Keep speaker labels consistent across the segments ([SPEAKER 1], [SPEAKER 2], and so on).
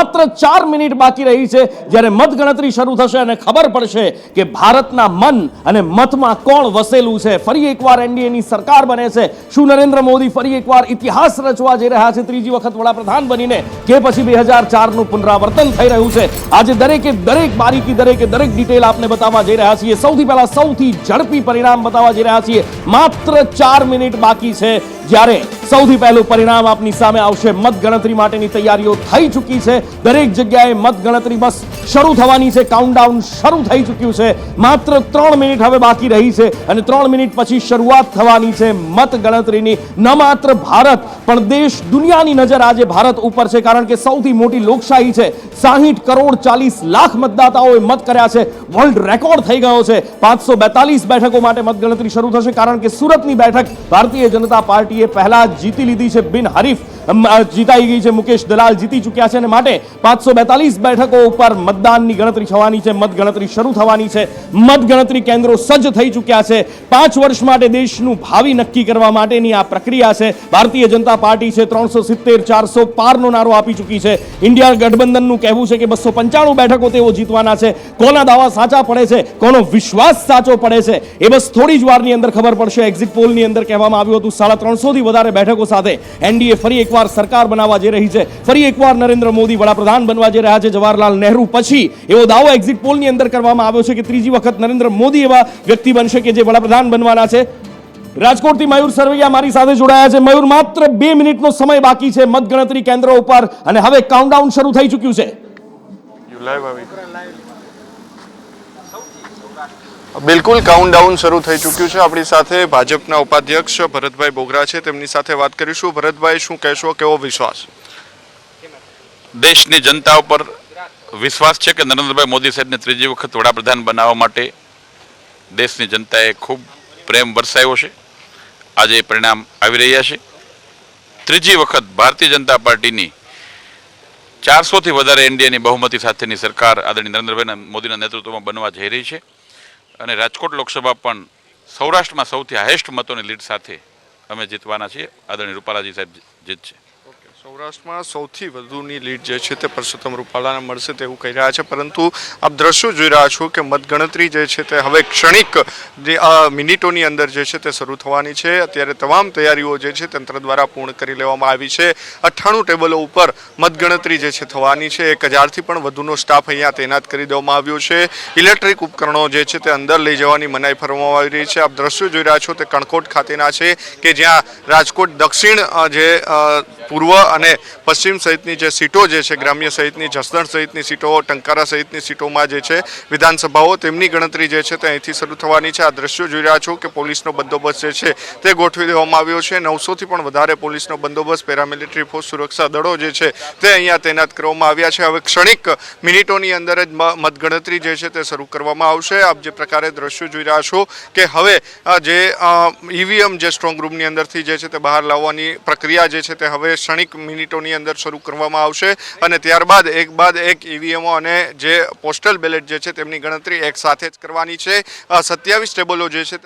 [SPEAKER 1] માત્ર ચાર મિનિટ બાકી રહી છે જ્યારે મતગણતરી શરૂ થશે અને ખબર પડશે કે ભારતના મન અને મતમાં કોણ વસેલું છે. ફરી એકવાર એનડીએની સરકાર બને છે. શું નરેન્દ્ર મોદી ફરી એકવાર ઇતિહાસ રચવા જઈ રહ્યા છે? ત્રીજી વખત વડાપ્રધાન બનીને કે પછી બે હજાર ચારનું પુનરાવર્તન થઈ રહ્યું છે? આજે દરેકે દરેક બારીકી, દરેકે દરેક ડિટેલ આપને બતાવવા જઈ રહ્યા છીએ. સૌથી પહેલા સૌથી ઝડપી પરિણામ બતાવવા જઈ રહ્યા છીએ. માત્ર ચાર મિનિટ બાકી છે. જ્યારે સૌથી પહેલું પરિણામ આપની સામે આવશે. મતગણતરી માટેની તૈયારીઓ થઈ ચૂકી છે. દરેક જગ્યાએ મતગણતરી બસ શરૂ થવાની છે. કાઉન્ટડાઉન શરૂ થઈ ચૂક્યું છે. માત્ર ત્રણ મિનિટ હવે બાકી રહી છે અને ત્રણ મિનિટ પછી શરૂઆત થવાની છે મતગણતરીની. ન માત્ર ભારત પણ દેશ દુનિયાની નજર આજે ભારત ઉપર છે કારણ કે સૌથી મોટી લોકશાહી છે. સાહીઠ કરોડ ચાલીસ લાખ મતદાતાઓએ મત કર્યા છે. વર્લ્ડ રેકોર્ડ થઈ ગયો છે. પાંચસો બેતાલીસ બેઠકો માટે મતગણતરી શરૂ થશે કારણ કે સુરતની બેઠક ભારતીય જનતા પાર્ટીએ પહેલા જીતી લીધી છે બિન હરીફ. અમ, અ, જીતાઈ ગઈ છે મુકેશ દલાલ, જીતી ચૂક્યા છે અને માટે પાંચસો બેતાલીસ બેઠકો ઉપર મતદાનની ગણતરી થવાની છે, મતગણતરી શરૂ થવાની છે. મતગણતરી કેન્દ્રો સજ્જ થઈ ચૂક્યા છે. પાંચ વર્ષ માટે દેશનું ભાવિ નક્કી કરવા માટેની આ પ્રક્રિયા છે. ભારતીય જનતા પાર્ટી છે, ત્રણસો સિત્તેર ચારસો પારનો નારો આપી ચૂકી છે. ઇન્ડિયા ગઠબંધનનું કહેવું છે કે બસો પંચાણું બેઠકો તેઓ જીતવાના છે. કોના દાવા સાચા પડે છે, કોનો વિશ્વાસ સાચો પડે છે, એ બસ થોડી જ વારની અંદર ખબર પડશે. એક્ઝિટ પોલની અંદર કહેવામાં આવ્યું હતું, સાડા ત્રણસોથી વધારે બેઠકો સાથે. એનડીએ ફરી એકવાર સરકાર બનાવવા જઈ રહી છે. ફરી એકવાર નરેન્દ્ર મોદી વડાપ્રધાન બનવા જઈ રહ્યા છે જવાહરલાલ નહેરુ પછી. એવો દાવો એક્ઝિટ પોલની અંદર કરવામાં આવ્યો છે કે ત્રીજી વખત નરેન્દ્ર મોદી એવા વ્યક્તિ બનશે કે જે વડાપ્રધાન બનવાના છે. રાજકોટથી મયુર સરવૈયા મારી સાથે જોડાયા છે. મયુર, માત્ર બે મિનિટનો સમય બાકી છે. મતગણતરી કેન્દ્રો ઉપર અને હવે કાઉન્ટડાઉન શરૂ થઈ ચૂક્યું છે.
[SPEAKER 2] બિલકુલ કાઉન્ટડાઉન શરૂ થઈ ચૂક્યું છે. આપણી સાથે ભાજપના ઉપાધ્યક્ષ ભરતભાઈ બોગરા છે. તેમની સાથે વાત કરીશું. ભરતભાઈ, શું કહેશો? કેવો વિશ્વાસ?
[SPEAKER 3] દેશની જનતા ઉપર વિશ્વાસ છે કે નરેન્દ્રભાઈ મોદી સાહેબને ત્રીજી વખત વડાપ્રધાન બનાવવા માટે દેશની જનતાએ ખૂબ પ્રેમ વરસાવ્યો છે. આજે પરિણામ આવી રહ્યા છે. ત્રીજી વખત ભારતીય જનતા પાર્ટીની ચારસોથી વધારે એનડીએની બહુમતી સાથેની સરકાર આદરણીય નરેન્દ્રભાઈ મોદીના નેતૃત્વમાં બનવા જઈ રહી છે. અને રાજકોટ લોકસભા પણ સૌરાષ્ટ્રમાં સૌથી હાઈએસ્ટ મતોની લીડ સાથે અમે જીતવાના છીએ. આદરણીય રૂપાલાજી સાહેબ જીતશે
[SPEAKER 2] સૌરાષ્ટ્રમાં સૌથી વધુની લીડ જે છે તે પરસોત્તમ રૂપાલાને મળશે તેવું કહી રહ્યા છે. પરંતુ આપ દ્રશ્યો જોઈ રહ્યા છો કે મતગણતરી જે છે તે હવે ક્ષણિક જે મિનિટોની અંદર જે છે તે શરૂ થવાની છે. અત્યારે તમામ તૈયારીઓ જે છે તંત્ર દ્વારા પૂર્ણ કરી લેવામાં આવી છે. અઠ્ઠાણું ટેબલો ઉપર મતગણતરી જે છે થવાની છે. એક હજારથી પણ વધુનો સ્ટાફ અહીંયા તૈનાત કરી દેવામાં આવ્યો છે. ઇલેક્ટ્રિક ઉપકરણો જે છે તે અંદર લઈ જવાની મનાઈ ફરવામાં આવી રહી છે. આપ દ્રશ્યો જોઈ રહ્યા છો તે કણકોટ ખાતેના છે કે જ્યાં રાજકોટ દક્ષિણ જે પૂર્વ અને પશ્ચિમ સહિતની જે સીટો જે છે, ગ્રામ્ય સહિતની, જસદણ સહિતની સીટો, ટંકારા સહિતની સીટોમાં જે છે, વિધાનસભાઓ તેમની ગણતરી જે છે તે અહીંથી શરૂ થવાની છે. આ દ્રશ્યો જોઈ રહ્યા છો કે પોલીસનો બંદોબસ્ત જે છે તે ગોઠવી દેવામાં આવ્યો છે. નવસોથી પણ વધારે પોલીસનો બંદોબસ્ત, પેરામિલિટરી ફોર્સ સુરક્ષા દળો જે છે તે અહીંયા તૈનાત કરવામાં આવ્યા છે. હવે ક્ષણિક મિનિટોની અંદર જ મતગણતરી જે છે તે શરૂ કરવામાં આવશે. આપ જે પ્રકારે દ્રશ્યો જોઈ રહ્યા છો કે હવે જે ઈવીએમ જે સ્ટ્રોંગ રૂમની અંદરથી જે છે તે બહાર લાવવાની પ્રક્રિયા જે છે તે હવે ક્ષણિક મિનિટોની અંદર શરૂ કરવામાં આવશે અને ત્યારબાદ એક બાદ એક ઈવીએમઓ અને જે પોસ્ટલ બેલેટ જે છે તેમની ગણતરી એક સાથે જ કરવાની છે. સત્યાવીસ ટેબલો જે છે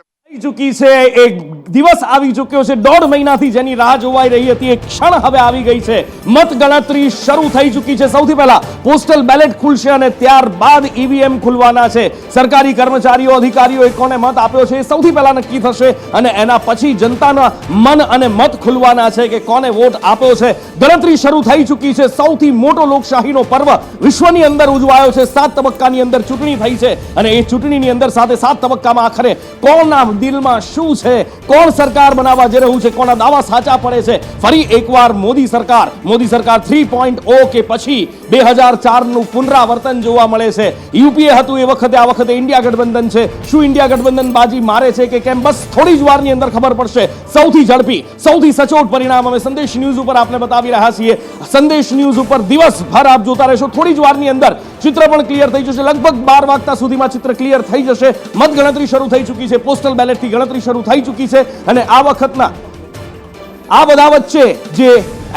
[SPEAKER 1] ચૂકી છે. એક દિવસ આવી ચૂક્યો છે. દોઢ મહિનાથી જેની રાહ જોવાઈ રહી હતી એક ક્ષણ હવે આવી ગઈ છે. મત ગણતરી શરૂ થઈ ચૂકી છે. સૌથી પહેલા પોસ્ટલ બેલેટ ખુલશે અને ત્યારબાદ ઈવીએમ ખુલવાના છે. સરકારી કર્મચારીઓ, અધિકારીઓએ કોને મત આપ્યો છે એ સૌથી પહેલા નક્કી થશે અને એના પછી જનતાના મન અને મત ખુલવાના છે કે કોને વોટ આપ્યો છે. ગણતરી શરૂ થઈ ચૂકી છે. સૌથી મોટો લોકશાહીનો પર્વ વિશ્વની અંદર ઉજવાયો છે. સાત તબક્કાની અંદર ચૂંટણી થઈ છે અને એ ચૂંટણીની અંદર સાથે સાત તબક્કામાં આખરે કોણના દિલમાં શું છે? કોણ સરકાર બનાવવા જઈ રહ્યું છે? કોના દાવા સાચા પડે છે? ફરી એકવાર મોદી સરકાર મોદી સરકાર થ્રી પોઈન્ટ ઓ કે પછી બે હજાર ચારનું પુનરાવર્તન જોવા મળે છે. યુપીએ હતું એ વખતે, આ વખતે ઇન્ડિયા ગઠબંધન છે. શું ઇન્ડિયા ગઠબંધન બાજી મારે છે કે કેમ? બસ થોડી જ વારની અંદર ખબર પડશે. સૌથી ઝડપી, સૌથી સચોટ પરિણામ અમે સંદેશ ન્યૂઝ ઉપર આપને બતાવી રહ્યા છીએ. સંદેશ ન્યૂઝ ઉપર દિવસભર આપ જોતા રહેશો. થોડી જ વારની અંદર ચિત્ર પણ ક્લિયર થઈ જશે. લગભગ બાર વાગતા સુધીમાં ચિત્ર ક્લિયર થઈ જશે. મતગણતરી શરૂ થઈ ચૂકી છે. પોસ્ટલ બેલેટથી ગણતરી શરૂ થઈ ચૂકી છે. અને આ વખતના આ બધા વચ્ચે જે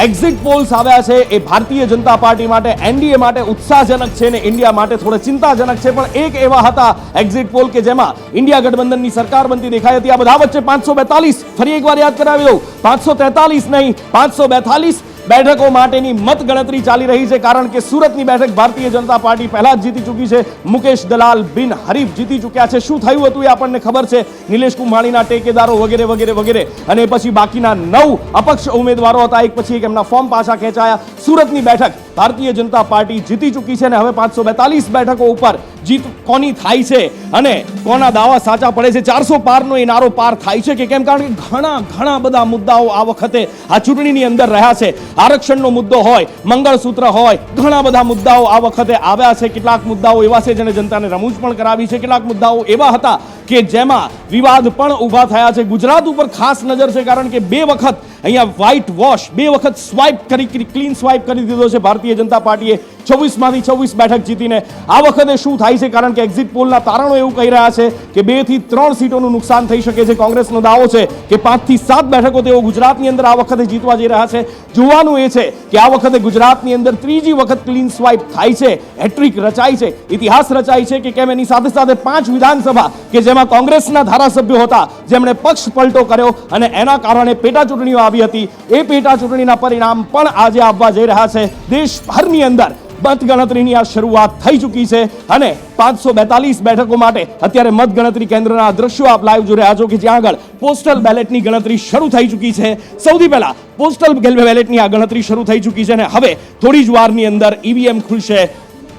[SPEAKER 1] એક્ઝિટ પોલ્સ આવ્યા છે, એ ભારતીય જનતા પાર્ટી માટે, એનડીએ માટે ઉત્સાહજનક છે ને ઇન્ડિયા માટે થોડે ચિંતાજનક છે. પણ એક એવા હતા એક્ઝિટ પોલ કે જેમાં ઇન્ડિયા ગઠબંધનની સરકાર બનતી દેખાઈ હતી. આ બધા વચ્ચે પાંચસો બેતાલીસ. ફરી એકવાર યાદ કરાવી દઉં. પાંચસો તેતાલીસ નહીં, પાંચસો બેતાલીસ. બેઠકો માટેની મત ગણતરી ચાલી રહી છે કારણ કે સુરતની બેઠક ભારતીય જનતા પાર્ટી પહેલા જ જીતી ચૂકી છે. મુકેશ દલાલ બિન હરીફ જીતી ચૂક્યા છે. શું થયું હતું એ આપણને ખબર છે. નિલેશ કુંભાણીના ટેકેદારો વગેરે વગેરે વગેરે અને પછી બાકીના નવ અપક્ષ ઉમેદવારો હતા. એક પછી એક એમના ફોર્મ પાછા ખેંચાયા. સુરતની બેઠક ભારતીય જનતા પાર્ટી જીતી ચૂકી છે અને હવે પાંચસો બેતાલીસ બેઠકો ઉપર જીત કોની થાય છે અને કોના દાવા સાચા પડે છે? ચારસો પારનો એ નારો પાર થાય છે કે કેમ? કારણ કે ઘણા ઘણા બધા મુદ્દાઓ આ વખતે આ ચૂંટણીની અંદર રહ્યા છે. આરક્ષણનો મુદ્દો હોય, મંગળસૂત્ર હોય, ઘણા બધા મુદ્દાઓ આ વખતે આવ્યા છે. કેટલાક મુદ્દાઓ એવા છે જેને જનતાને રમૂજ પણ કરાવી છે. કેટલાક મુદ્દાઓ એવા હતા કે જેમાં વિવાદ પણ ઊભા થયા છે. ગુજરાત ઉપર ખાસ નજર છે કારણ કે બે વખત અહીંયા વ્હાઇટ વોશ બે વખત સ્વાઇપ કરી ક્લીન સ્વાઇપ કરી દીધો છે ભારતીય જનતા પાર્ટીએ. છવ્વીસમાંથી છવ્વીસ બેઠક જીતીને આ વખતે શું થાય છે? કારણ કે એક્ઝિટ પોલના તારણો એવું કહી રહ્યા છે કે બેથી ત્રણ સીટોનું નુકસાન થઈ શકે છે. કોંગ્રેસનો દાવો છે કે પાંચથી સાત બેઠકો તેઓ ગુજરાતની અંદર આ વખતે જીતવા જઈ રહ્યા છે. જોવાનું એ છે કે આ વખતે ગુજરાતની અંદર ત્રીજી વખત ક્લીન સ્વાઇપ થાય છે. હેટ્રિક રચાય છે. ઇતિહાસ રચાય છે કે કેમ? એની સાથે સાથે પાંચ વિધાનસભા કે જેમાં કોંગ્રેસના ધારાસભ્યો હતા, જેમણે પક્ષ પલટો કર્યો અને એના કારણે પેટા ચૂંટણીઓ આવી હતી. એ પેટા ચૂંટણીના પરિણામ પણ આજે આવવા જઈ રહ્યા છે. દેશભરની અંદર મતગણતરીની આ શરૂઆત થઈ ચૂકી છે અને પાંચસો બેતાલીસ બેઠકો માટે અત્યારે મતગણતરી કેન્દ્રના દ્રશ્યો આપ લાઈવ જોઈ રહ્યા છો કે જ્યાં આગળ પોસ્ટલ બેલેટની ગણતરી શરૂ થઈ ચૂકી છે. સૌથી પહેલા પોસ્ટલ બેલેટની આ ગણતરી શરૂ થઈ ચૂકી છે અને હવે થોડી જ વારની અંદર ઈવીએમ ખુલશે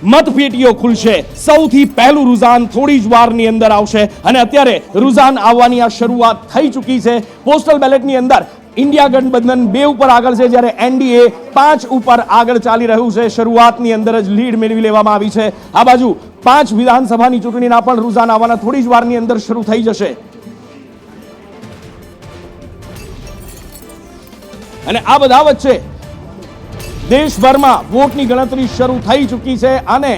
[SPEAKER 1] મતપેટીઓ ખુલશે. સૌથી પહેલું રુઝાન થોડી જ વારની અંદર આવશે અને અત્યારે રુઝાન આવવાની આ શરૂઆત થઈ ચૂકી છે. પોસ્ટલ બેલેટની અંદર ઇન્ડિયા ગઠબંધન બે ઉપર આગળ છે જ્યારે એનડીએ પાંચ ઉપર આગળ ચાલી રહ્યું છે. શરૂઆતની અંદર જ લીડ મેળવી લેવામાં આવી છે. આ બાજુ પાંચ વિધાનસભાની ચૂંટણીના પણ રુઝાન આવવાના થોડી જ વારની અંદર શરૂ થઈ જશે. અને આ બધા વચ્ચે દેશભરમાં વોટની ગણતરી શરૂ થઈ ચૂકી છે અને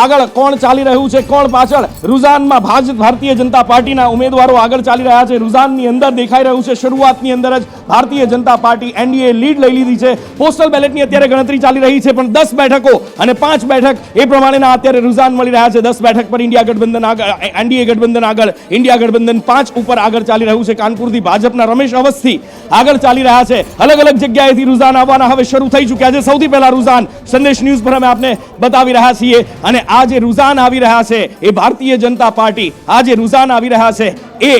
[SPEAKER 1] આગળ કોણ ચાલી રહ્યું છે, કોણ પાછળ? રુઝાનમાં ભારતીય જનતા પાર્ટીના ઉમેદવારો આગળ ચાલી રહ્યા છે. રુઝાનની અંદર દેખાઈ રહ્યું છે. શરૂઆતની અંદર જ Bharatiya Janata party NDA lead લઈ લીધી છે. પોસ્ટલ બેલેટની અત્યારે ગણતરી ચાલી રહી છે, પણ દસ બેઠકો અને પાંચ બેઠક એ પ્રમાણેના અત્યારે રુઝાન મળી રહ્યા છે. દસ બેઠક પર ઇન્ડિયા ગઠબંધન આગળ એનડીએ ગઠબંધન આગળ, ઇન્ડિયા ગઠબંધન પાંચ ઉપર આગળ ચાલી રહ્યું છે. કાનપુરથી ભાજપના રમેશ અવસ્થી આગળ ચાલી રહ્યા છે. અલગ અલગ જગ્યાએથી રુઝાન આવવાના હવે શરૂ થઈ ચૂક્યા છે. સૌથી પહેલા રુઝાન સંદેશ ન્યૂઝ પર અમે આપને બતાવી રહ્યા છીએ. અને આ જે રુઝાન આવી રહ્યા છે, એ ભારતીય જનતા પાર્ટી આ જે રુઝાન આવી રહ્યા છે, એ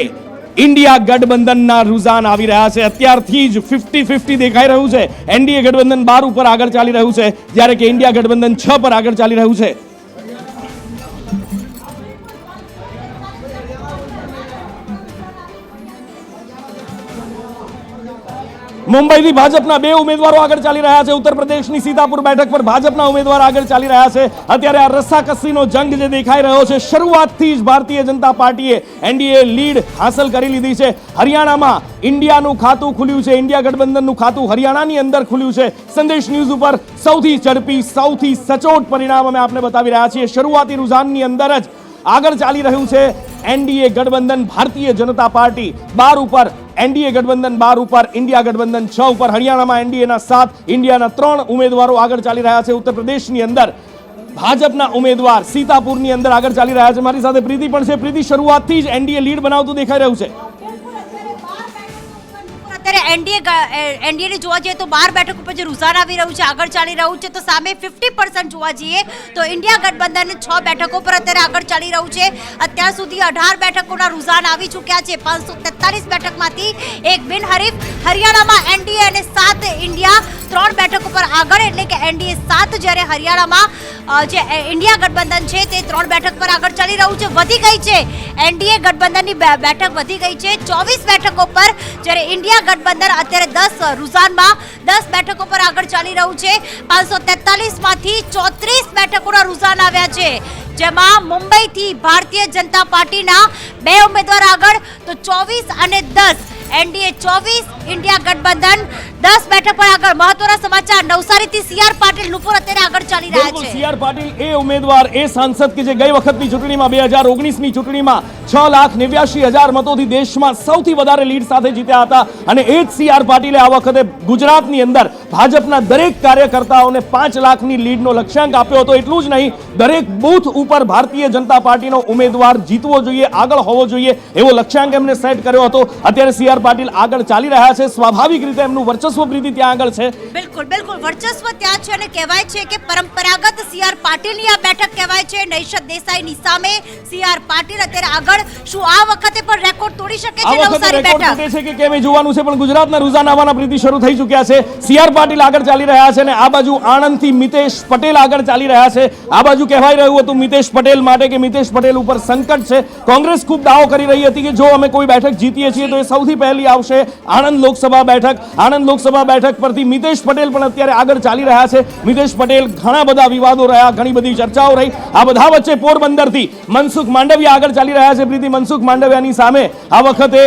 [SPEAKER 1] ઇન્ડિયા ગઠબંધનના રુઝાન આવી રહ્યા છે. અત્યારથી જ ફિફ્ટી ફિફ્ટી દેખાઈ રહ્યું છે. એનડીએ ગઠબંધન બાર ઉપર આગળ ચાલી રહ્યું છે. જ્યારે કે ઇન્ડિયા ગઠબંધન છ પર આગળ ચાલી રહ્યું છે. મુંબઈથી ભાજપના બે ઉમેદવારો આગળ ચાલી રહ્યા છે. ઉત્તર પ્રદેશની સીતાપુર બેઠક પર ભાજપના ઉમેદવાર આગળ ચાલી રહ્યા છે. અત્યારે આ રસ્સાકસીનો જંગ જે દેખાઈ રહ્યો છે, શરૂઆતથી જ ભારતીય જનતા પાર્ટીએ એનડીએ લીડ હાંસલ કરી લીધી છે. હરિયાણામાં ઇન્ડિયાનું ખાતું ખુલ્યું છે, ઇન્ડિયા ગઠબંધનનું ખાતું હરિયાણાની અંદર ખુલ્યું છે. સંદેશ ન્યૂઝ ઉપર સૌથી ઝડપી, સૌથી સચોટ પરિણામ અમે આપને બતાવી રહ્યા છીએ. શરૂઆતી રુઝાનની અંદર જ આગળ ચાલી રહ્યું છે એનડીએ ગઠબંધન, ભારતીય જનતા પાર્ટી. બાર ઉપર એનડીએ ગઠબંધન બાર ઉપર, ઇન્ડિયા ગઠબંધન છ ઉપર. હરિયાણામાં એનડીએના સાત, ઇન્ડિયાના ત્રણ ઉમેદવારો આગળ ચાલી રહ્યા છે ઉત્તર પ્રદેશની અંદર. ભાજપના ઉમેદવાર સીતાપુરની અંદર આગળ ચાલી રહ્યા છે. મારી સાથે પ્રીતિ પણ છે. પ્રીતિ, શરૂઆતથી જ એનડીએ લીડ બનાવતું દેખાઈ રહ્યું છે.
[SPEAKER 4] અત્યારે એનડીએ એનડીએ જોવા જઈએ તો બાર બેઠક ઉપર જે રુઝાન આવી રહ્યું છે, આગળ ચાલી રહ્યું છે, તો સામે ફિફ્ટી પર્સન્ટ જોવા જઈએ તો ઇન્ડિયા ગઠબંધન છ બેઠકો પર અત્યારે આગળ ચાલી રહ્યું છે. અત્યાર સુધી અઢાર બેઠકોના રુઝાન આવી ચૂક્યા છે. પાંચસો તેતાલીસ બેઠકમાંથી એક બિનહરીફ હરિયાણામાં એનડીએ અને સાત ઇન્ડિયા ત્રણ બેઠક ઉપર આગળ, એટલે કે એનડીએ સાત, જ્યારે હરિયાણામાં જે ઇન્ડિયા ગઠબંધન છે, તે ત્રણ બેઠક પર આગળ ચાલી રહ્યું છે. વધી ગઈ છે. એનડીએ ગઠબંધનની બેઠક વધી ગઈ છે. ચોવીસ બેઠકો પર જ્યારે ઇન્ડિયા ગઠબંધન અત્યારે દસ, રુઝાનમાં દસ બેઠકો પર આગળ ચાલી રહ્યું છે. પાંચસો તેતાલીસમાંથી ચોત્રીસ બેઠકોના રુઝાન આવ્યા છે. જેમાં મુંબઈથી ભારતીય જનતા પાર્ટીના બે ઉમેદવાર આગળ. તો ચોવીસ અને દસ, એનડીએ ચોવીસ ઇન્ડિયા ગઠબંધન. દસ બેઠક પર આગળ મહત્વના સમાચાર. નવસારીથી સીઆર પાટીલ નુપુર અત્યારે આગળ ચાલી રહ્યા છે.
[SPEAKER 1] સીઆર પાટીલ એ ઉમેદવાર એ સાંસદ કે જે ગઈ વખતની ચૂંટણીમાં બે હજાર ઓગણીસની ચૂંટણીમાં છ લાખ નેવ્યાસી હજાર મતોથી દેશમાં સૌથી વધારે લીડ સાથે જીત્યા હતા. અને એ જ સી આર પાટીલે આ વખતે ગુજરાતની અંદર ભાજપના દરેક કાર્યકર્તાઓને પાંચ લાખની લીડનો લક્ષ્યાંક આપ્યો હતો. એટલું જ નહીં દરેક બૂથ ઉપર ભારતીય જનતા પાર્ટીનો ઉમેદવાર જીતવો જોઈએ આગળ હોવો જોઈએ એવો લક્ષ્યાંક એમને સેટ કર્યો હતો. અત્યારે સી આર પાટીલ આગળ ચાલી રહ્યા રહ્યા છે. સ્વાભાવિક રીતે એમનું વર્ચસ્વ પ્રીતિ ત્યાં આગળ છે.
[SPEAKER 4] બિલકુલ બિલકુલ. વર્ચસ્વ ત્યાં છે અને કહેવાય છે કે પરંપરાગત સી આર પાટીલની આ બેઠક કહેવાય છે. નૈશદ દેસાઈની સામે સી આર પાટીલ અત્યારે આગળ શું આ વખતે પણ રેકોર્ડ તોડી શકે છે નવસારી બેઠક?
[SPEAKER 1] તૂટે છે કે કેમ જોવાનું છે પણ ગુજરાતના રૂઝાનામાના પ્રીતિ શરૂ થઈ ચૂક્યા છે. સીઆર પાટીલ આગળ ચાલી રહ્યા છે અને આ બાજુ આણંદથી મિતેશ પટેલ આગળ ચાલી રહ્યા છે. આ બાજુ કહેવાય રહ્યું હતું મિતેશ પટેલ માટે કે મિતેશ પટેલ ઉપર સંકટ છે. કોંગ્રેસ ખૂબ દાવો કરી રહી હતી કે જો અમે કોઈ બેઠક જીતીએ છીએ તો એ સૌથી પહેલી આવશે આણંદ લોકસભા બેઠક, આણંદ લોકસભા બેઠક પરથી મિતેશ પટેલ પણ અત્યારે આગળ ચાલી રહ્યા છે. મિતેશ પટેલ ઘણા બધા વિવાદો રહ્યા, ઘણી બધી ચર્ચાઓ રહી. આ બધા વચ્ચે પોરબંદરથી મનસુખ માંડવિયા આગળ ચાલી રહ્યા છે. પ્રીતિ, મનસુખ માંડવિયાની સામે આ વખતે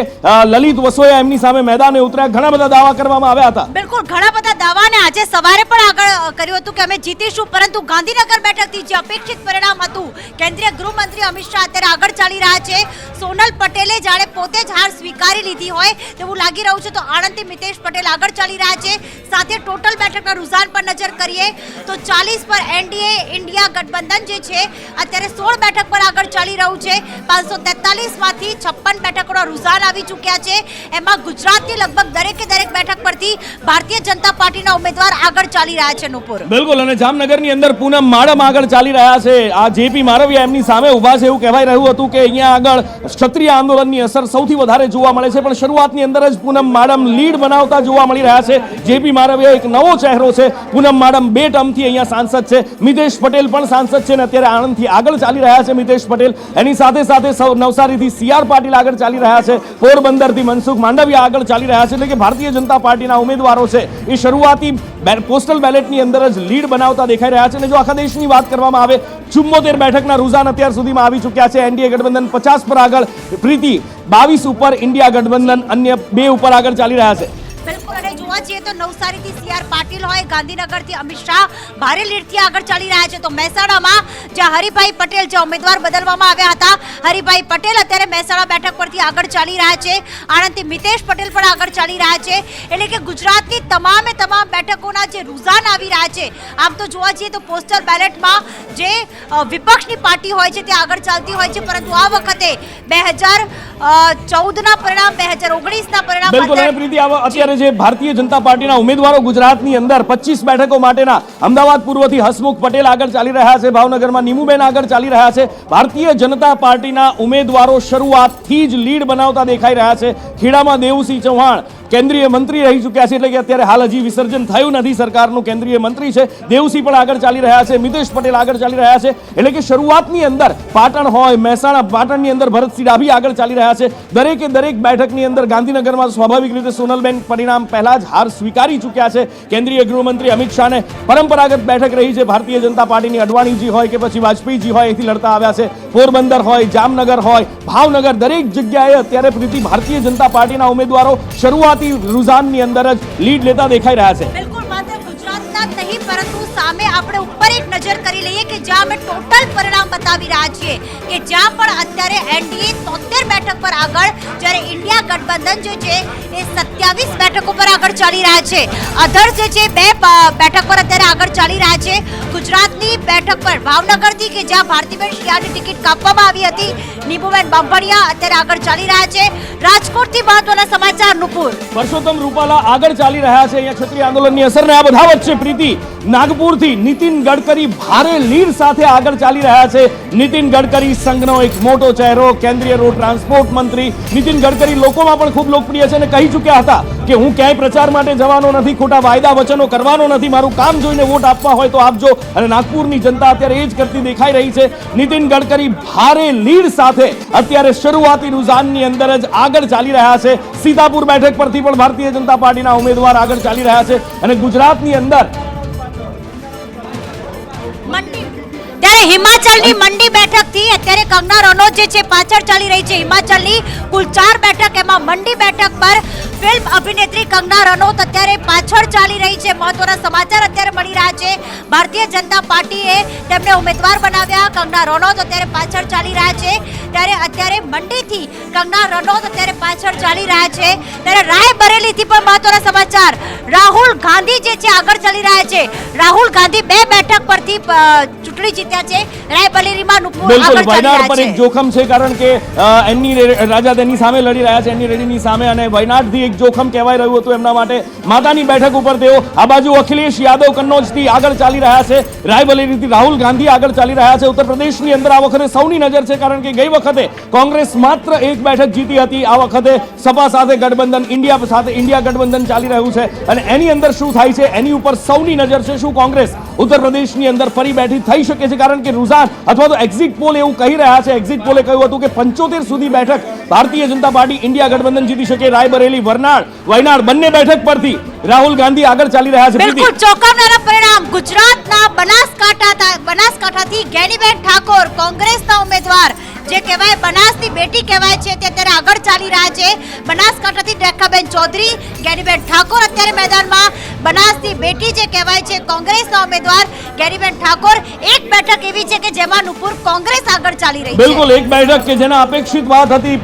[SPEAKER 1] લલિત વસોયા એમની સામે મેદાને ઉતર્યા. ઘણા બધા દાવા કરવામાં આવ્યા હતા.
[SPEAKER 4] બિલકુલ, ઘણા બધા દાવાને આજે સવારે પણ આગળ કર્યું હતું કે અમે જીતીશું, પરંતુ ગાંધીનગર બેઠકથી જે અપેક્ષિત પરિણામ હતું, કેન્દ્રીય ગૃહમંત્રી અમિત શાહ અત્યારે આગળ ચાલી રહ્યા છે. સોનલ પટેલે જાણે પોતે જ હાર સ્વીકારી લીધી હોય તેવું લાગી રહ્યું છે. તો આણંદથી મિતેશ પટેલ આગળ ચાલી રહ્યા છે. સાથે ટોટલ બેઠકના રૂઝાન પર નજર કરીએ તો ચાલીસ પર એનડીએ ઇન્ડિયા ગઠબંધન જે છે, અત્યારે સોળ બેઠક પર આગળ ચાલી રહ્યું છે. પાંચસો તેતાલીસમાંથી છપ્પન બેઠકોના રૂઝાન આવી ચૂક્યા છે. એમાં ગુજરાતની લગભગ દરેકે દરેક બેઠક પરથી ભારતીય જનતા પાર્ટીના ઉમેદવાર આગળ ચાલી રહ્યા છે નુપુર.
[SPEAKER 1] બિલકુલ, અને જામનગરની અંદર પૂનમ માડમ આગળ ચાલી રહ્યા છે. આ જેપી મારવિયા એમની સામે ઊભા છે. એવું કહેવાય રહ્યું હતું કે અહીંયા આગળ ક્ષત્રિય આંદોલનની અસર સૌથી વધારે જોવા મળે છે. પણ શરૂઆતની અંદર જ પૂનમ માડમ લીડ બનાવતા જોવા મળી રહ્યા છે. જેપી મારવિયા એક નવો ચહેરો છે. પૂનમ માડમ બે ટર્મથી અહીંયા સાંસદ છે. મિતેશ પટેલ પણ સાંસદ છે અને અત્યારે આણંદથી આગળ ચાલી રહ્યા છે મિતેશ પટેલ. એની સાથે સાથે સૌ નવસારીથી સીઆર પાટીલ આગળ ચાલી રહ્યા છે. પોરબંદરથી મનસુખ માંડવિયા આગળ ચાલી રહ્યા છે. એટલે કે ભારતીય જનતા પાર્ટીના ઉમેદવારો છે. એ શરૂઆતી પોસ્ટલ બેલેટની અંદર જ લીડ બનાવતા દેખાઈ રહ્યા છે. અને જો આખા દેશની વાત કરવામાં આવે ચુમ્મોતેર બેઠકના રૂઝાન અત્યાર સુધીમાં આવી ચૂક્યા છે. એનડીએ ગઠબંધન પચાસ પર આગળ, પ્રીતિ બાવીસ ઉપર, ઇન્ડિયા ગઠબંધન અન્ય બે ઉપર આગળ ચાલી રહ્યા છે.
[SPEAKER 4] જોવા જઈએ તો નવસારીથી સીઆર પાટીલ હોય ગાંધીનગરથી અમિત શાહ ભારે લીડથી આગળ ચાલી રહ્યા છે. તો મહેસાણામાં જ્યાં હરિભાઈ પટેલ જે ઉમેદવાર બદલવામાં આવ્યા હતા હરિભાઈ પટેલ અત્યારે મહેસાણા બેઠક પરથી આગળ ચાલી રહ્યા છે. આણંદથી મિતેશ પટેલ પણ આગળ ચાલી રહ્યા છે. એટલે કે ગુજરાતની તમામે તમામ બેઠકોના જે રૂઝાન આવી રહ્યા છે આમ તો જોવા જઈએ તો પોસ્ટલ બેલેટમાં જે વિપક્ષની પાર્ટી હોય છે તે આગળ ચાલતી હોય છે. પરંતુ આ વખતે બે હજાર ચૌદના પરિણામ બે હજાર ઓગણીસના પરિણામ
[SPEAKER 1] બિલકુલ અને પ્રીતિ અત્યારે જે ભારતીય જનતા પાર્ટીના ઉમેદવારો ગુજરાતની અંદર પચીસ બેઠકો માટેના અમદાવાદ પૂર્વથી હસમુખ પટેલ આગળ ચાલી રહ્યા છે, ભાવનગરમાં નીમુબેન આગળ ચાલી રહ્યા છે. ભારતીય જનતા પાર્ટીના ઉમેદવારો શરૂઆતથી જ લીડ બનાવતા દેખાઈ રહ્યા છે. ખેડામાં દેવુસિંહ ચૌહાણ કેન્દ્રીય મંત્રી રહી ચૂક્યા છે એટલે કે અત્યારે હાલ હજી વિસર્જન થયું નથી. સરકારનું કેન્દ્રીય મંત્રી છે. દેવસિંહ પણ આગળ ચાલી રહ્યા છે. મિતેશ પટેલ આગળ ચાલી રહ્યા છે. એટલે કે શરૂઆતની અંદર પાટણ હોય, મહેસાણા, પાટણની અંદર ભરતસિંહ ડાભી આગળ ચાલી રહ્યા છે. દરેકે દરેક બેઠકની અંદર ગાંધીનગરમાં સ્વાભાવિક રીતે સોનલબેન પરિણામ પહેલાં જ હાર સ્વીકારી ચૂક્યા છે. કેન્દ્રીય ગૃહમંત્રી અમિત શાહને પરંપરાગત બેઠક રહી છે. ભારતીય જનતા પાર્ટીની અડવાણીજી હોય કે પછી વાજપેયીજી હોય, એથી લડતા આવ્યા છે. પોરબંદર હોય, જામનગર હોય, ભાવનગર, દરેક જગ્યાએ અત્યારે પ્રીતિ ભારતીય જનતા પાર્ટીના ઉમેદવારો શરૂઆતી રુઝાનની અંદર જ લીડ લેતા દેખાઈ રહ્યા છે.
[SPEAKER 4] બિલકુલ માત્ર ગુજરાતના નહીં પરંતુ સામે આપણે ઉપર એક નજર કરી લઈએ કે જ્યાં અમે ટોટલ પરિણામ બતાવી રહ્યા છીએ કે જ્યાં પણ અત્યારે એનડીએ તોતેર બેઠક પર આગળ, જ્યારે ઇન્ડિયા ગઠબંધન જે છે, એ સત્યાવીસ બેઠકો પર આગળ ચાલી રહ્યા છે. અધર જે છે, બે બેઠક પર અત્યારે આગળ ચાલી રહ્યા છે. ગુજરાતની બેઠક પર ભાવનગરથી કે જ્યાં ભારતીબેન શિયાળની ટિકિટ કાપવામાં આવી હતી નીબુબેન બાંભણિયા અત્યારે આગળ ચાલી રહ્યા છે. રાજકોટથી મહત્વના સમાચાર, નુપુર.
[SPEAKER 1] પરસોત્તમ રૂપાલા આગળ ચાલી રહ્યા છે. અહીંયા ક્ષત્રિય આંદોલનની અસરને આ બધા વચ્ચે પ્રીતિ. નાગપુરથી નીતિન ગડકરી ભારે લીડ સાથે આગળ ચાલી રહ્યા છે. નીતિન ગડકરી સંઘનો એક મોટો ચહેરો, કેન્દ્રીય રોડ ટ્રાન્સપોર્ટ મંત્રી. નીતિન ગડકરી લોકોમાં પણ ખૂબ લોકપ્રિય છે અને કહી ચૂક્યા હતા કે હું ક્યાંય પ્રચાર માટે જવાનો નથી, ખોટા વાયદા વચનો કરવાનો નથી, મારું કામ જોઈને વોટ આપવા હોય તો આપજો. અને નાગપુરની જનતા અત્યારે એ જ કરતી દેખાઈ રહી છે. નીતિન ગડકરી ભારે લીડ સાથે અત્યારે શરૂઆતી રૂઝાનની અંદર જ આગળ ચાલી રહ્યા છે. સીતાપુર બેઠક પરથી પણ ભારતીય જનતા પાર્ટીના ઉમેદવાર આગળ ચાલી રહ્યા છે. અને ગુજરાતની અંદર
[SPEAKER 4] ત્યારે હિમાચલની મંડી બેઠકથી અત્યારે કંગના રનૌત જે છે પાછળ ચાલી રહી છે. હિમાચલની કુલ ચાર બેઠક, એમાં મંડી બેઠક પર ફિલ્મ અભિનેત્રી કંગના રનૌત અત્યારે પાછળ ચાલી રહી છે. મહત્વના સમાચાર અત્યારે મળી રહ્યા છે. ભારતીય જનતા પાર્ટીએ તેમને ઉમેદવાર બનાવ્યા. કંગના રનૌત અત્યારે પાછળ ચાલી રહ્યા છે. ત્યારે અત્યારે મંડીથી કંગના રનૌત અત્યારે પાછળ ચાલી રહ્યા છે. ત્યારે રાયબરેલીથી પણ મહત્વના સમાચાર. રાહુલ ગાંધી જે છે આગળ ચાલી રહ્યા છે. રાહુલ ગાંધી બે બેઠક પરથી ચૂંટણી જીત્યા છે. રાયબરેલીમાં
[SPEAKER 1] બિલકુલ વયનાડ પર એક જોખમ છે કારણ કે એમની રાજા તેની સામે લડી રહ્યા છે. એમની રેડીની સામે અને વયનાડથી એક જોખમ કહેવાય રહ્યું હતું એમના માટે. માતાની બેઠક ઉપર તેઓ આ બાજુ અખિલેશ યાદવ કન્નૌજથી આગળ ચાલી રહ્યા છે. રાયબરેલીથી રાહુલ ગાંધી આગળ ચાલી રહ્યા છે. ઉત્તર અંદર આ વખતે સૌની નજર છે કારણ કે ગઈ વખતે કોંગ્રેસ માત્ર એક બેઠક જીતી હતી. આ વખતે સપા સાથે ગઠબંધન, ઇન્ડિયા સાથે ઇન્ડિયા ગઠબંધન ચાલી રહ્યું છે. અને એની અંદર શું થાય છે? એની ઉપર સૌની નજર છે. શું કોંગ્રેસ ઉત્તર પ્રદેશની અંદર ફરી બેઠી થઈ શકે છે? કારણ કે રુઝાન અથવા તો એક્ઝિટ પોલ એવું કહી રહ્યા છે. એક્ઝિટ પોલે કહ્યું હતું કે પંચોતેર સુધી બેઠક ભારતીય જનતા પાર્ટી ઇન્ડિયા ગઠબંધન જીતી શકે રાયબરેલી વરનાળ વયનાડ બંને બેઠક પરથી રાહુલ ગાંધી આગળ ચાલી રહ્યા છે
[SPEAKER 4] બિલકુલ. ચોંકાવનારા પરિણામ ગુજરાતના બનાસકાંઠા તા- બનાસકાંઠાથી ગેનીબેન ઠાકોર કોંગ્રેસના ઉમેદવાર જે કહેવાય બનાસની બેટી કહેવાય છે તે અત્યારે આગળ ચાલી રહ્યા છે બનાસકાંઠાથી રેખાબેન ચૌધરી ગેરીબેન ઠાકોર અત્યારે મેદાનમાં બનાસની બેટી જે કહેવાય છે કોંગ્રેસના ઉમેદવાર ગેરીબેન ઠાકોર એક બેઠક એવી છે કે જેમાં નુપુર કોંગ્રેસ આગળ ચાલી રહી છે
[SPEAKER 1] બિલકુલ એક બેઠક કે જેના અપેક્ષિત વાત હતી